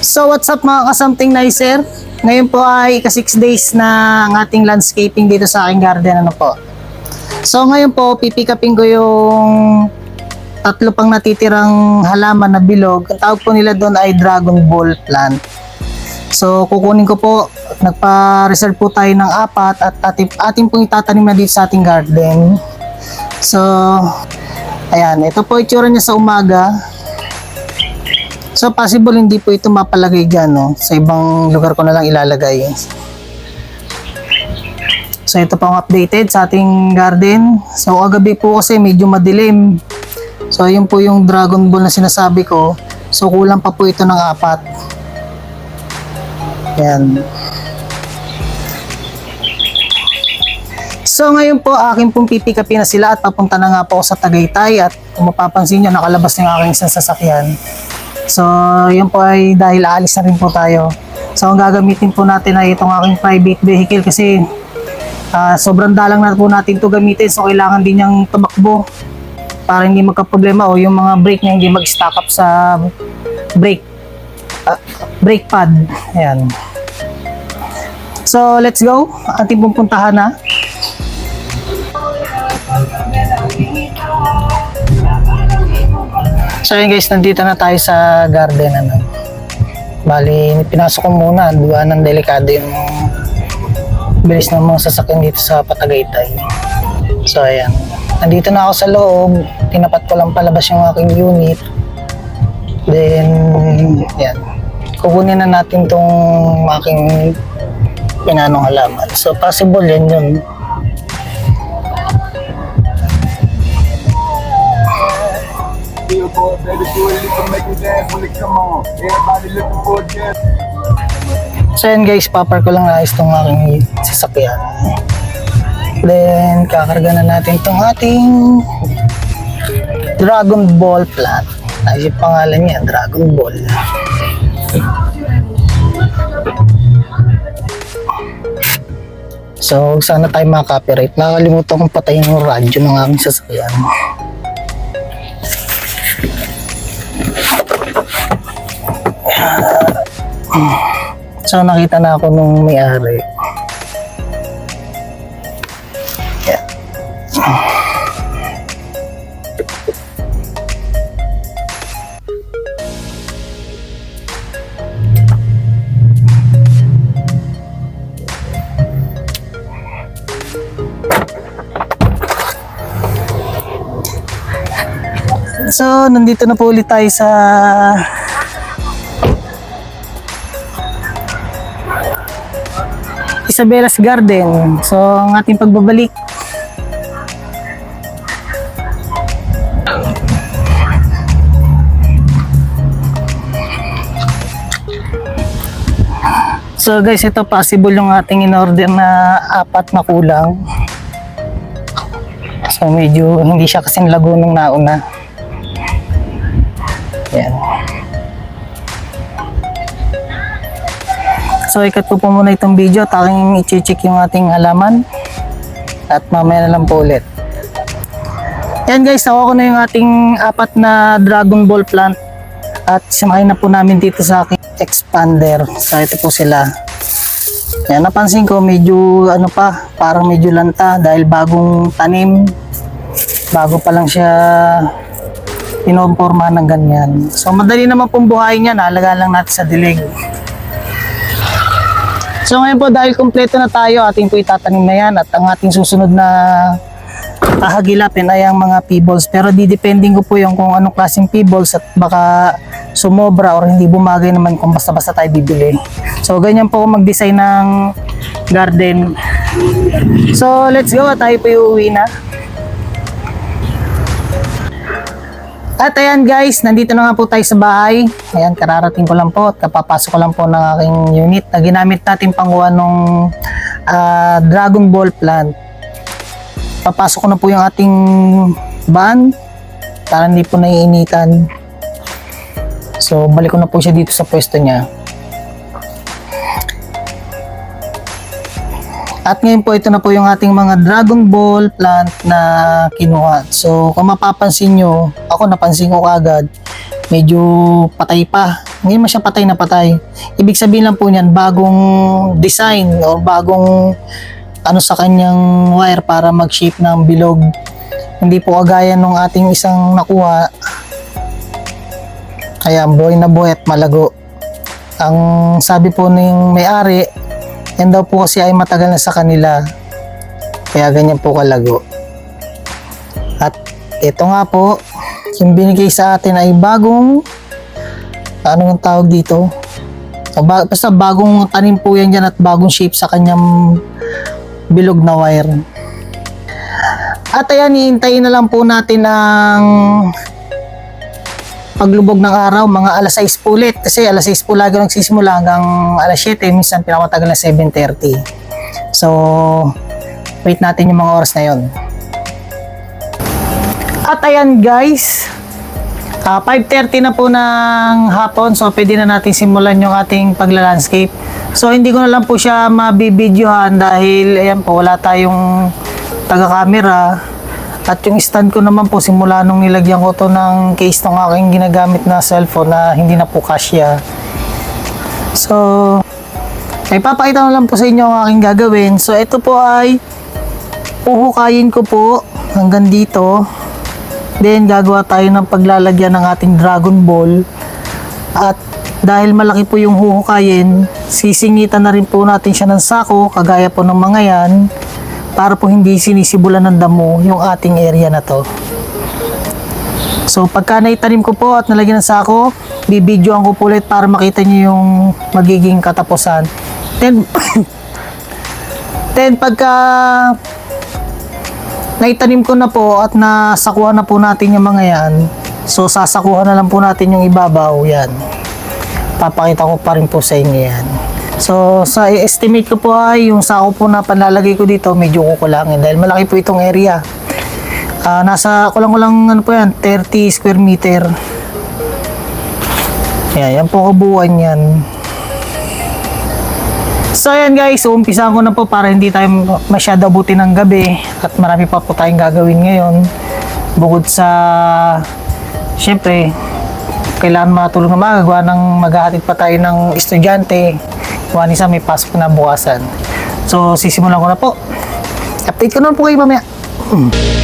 So what's up mga kasamting nicer? Ngayon po ay ka 6 days na ang ating landscaping dito sa aking garden ano po. So ngayon po pipikapin ko yung tatlo pang natitirang halaman na bilog. Ang tawag po nila doon ay dragon ball plant. So kukunin ko po, nagpa-reserve po tayo ng apat at ating, ating pong itatanim na dito sa ating garden. So ayan, ito po itsura niya sa umaga. So possible hindi po ito mapalagay dyan, no? Sa ibang lugar ko na lang ilalagay. So ito po ang updated sa ating garden. So kagabi po kasi medyo madilim. So yun po yung dragon ball na sinasabi ko. So kulang pa po ito ng apat. Yan. So ngayon po akin pong pipikapin na sila at papunta na nga po ako sa Tagaytay at kung mapapansin nyo nakalabas na yung aking isang sasakyan. So, yun po ay dahil aalis na rin po tayo. So, ang gagamitin po natin ay itong aking private vehicle kasi ah, sobrang dalang na po natin ito gamitin. So, kailangan din niyang tumakbo para hindi magka-problema o yung mga brake niya hindi mag-stack up sa brake ah, brake pad. Ayan. So, let's go. Ating pupuntahan na. So yun guys, nandito na tayo sa garden ano. Bali, pinasok ko muna, duwa ng delikado yung bilis ng mga sasakyan dito sa Patagaytay. So ayan, nandito na ako sa loob, tinapat ko lang palabas yung aking unit. Then, yan, kukunin na natin tong aking pinanong halaman. So possible yan yun. Billboard, baby, do it, you can make me dance when it come on. Everybody looking for a dance. So yan guys, papar ko lang naayos tong aking sasakyan. Then, kakarga na natin tong ating Dragon Ball plant. Yung pangalan niya, Dragon Ball. So, sana tayo makaka-copyright. Nakakalimutan kong patayin yung radyo ng aking sasakyan. So nakita na ako nung may-ari. Yan. So, nandito na po ulit tayo sa Isabella's Garden. So, ang ating pagbabalik. So guys, ito possible yung ating in-order na apat na kulang. So medyo hindi siya kasing lago nung nauna. Yan. So ikat ko po muna itong video at aking i-check yung ating halaman at mamaya na lang po ulit. Yan guys, nakuha ko na yung ating apat na Dragon Ball plant at sinakay na po namin dito sa aking expander. So ito po sila. Yan, napansin ko medyo ano pa, parang medyo lanta dahil bagong tanim. Bago pa lang siya pinoporma ng ganyan. So madali naman pong buhayin yan, halaga lang natin sa dilig. So ngayon po dahil kompleto na tayo, ating po itatanim na yan at ang ating susunod na ahagilapin ay ang mga peebles. Pero didepending ko po yung kung anong klaseng peebles at baka sumobra or hindi bumagay naman kung basta-basta tayo bibili. So ganyan po mag-design ng garden. So let's go at tayo po uuwi na. At ayan guys, nandito na nga po tayo sa bahay. Ayan, kararating ko lang po at kapapasok ko lang po ng aking unit na ginamit natin panguha nung ah, Dragon Ball plant. Papasok ko na po yung ating van para hindi po naiinitan. So, balik ko na po siya dito sa pwesto niya. At ngayon po, ito na po yung ating mga Dragon Ball plant na kinuha. So, kung mapapansin nyo, ako napansin ko kagad, medyo patay pa. Naman siya patay na patay. Ibig sabihin lang po niyan, bagong design o bagong ano sa kanyang wire para mag-shape ng bilog. Hindi po kagaya nung ating isang nakuha. Kaya buhay na buhay malago. Ang sabi po ng may-ari, yan daw po kasi ay matagal na sa kanila. Kaya ganyan po kalago. At ito nga po, yung binigay sa atin ay bagong ano ang tawag dito? Ba- Basta bagong tanim po yan dyan at bagong shape sa kanyang bilog na wire. At ayan, iintayin na lang po natin ang paglubog ng araw, mga alas 6 po ulit. Kasi alas 6 po lagi nagsisimula hanggang alas 7, minsan pinakamatagal na 7.30. So, wait natin yung mga oras na yon. At ayan guys, Ah, 5.30 na po ng hapon, so pwede na natin simulan yung ating pagla-landscape. So hindi ko na lang po siya mabibidyohan dahil ayan po, wala tayong taga-camera. At yung stand ko naman po, simula nung nilagyan ko to ng case ng aking ginagamit na cellphone na hindi na po kasya. So, ay papakita ko lang po sa inyo ang aking gagawin. So ito po ay uhukayin ko po hanggang dito. Then, gagawa tayo ng paglalagyan ng ating Dragon Ball. At dahil malaki po yung huhukayin, sisingitan na rin po natin siya ng sako, kagaya po ng mga yan, para po hindi sinisibulan ng damo yung ating area na to. So, pagka naitanim ko po at nalagyan ng sako, bibidyoan ko po ulit para makita nyo yung magiging katapusan. Then, then pagka naitanim ko na po at nasakuha na po natin yung mga yan. So, sasakuha na lang po natin yung ibabaw. Yan. Papakita ko pa rin po sa inyo yan. So, sa estimate ko po ay yung sako po na panlalagay ko dito, medyo kukulangin dahil malaki po itong area. Ah, nasa kulang-kulang ano po yan, 30 square meter. Yan, yan po kabuuan yan. So ayan guys, umpisahan ko na po para hindi tayo masyado abutin ng gabi at marami pa po tayong gagawin ngayon. Bukod sa, syempre, kailangan matulog na magagawa ng maghahatid pa tayo ng estudyante. Kuha isa may pasok na bukasan. So sisimulan ko na po. Update ko na po kayo mamaya. Mm.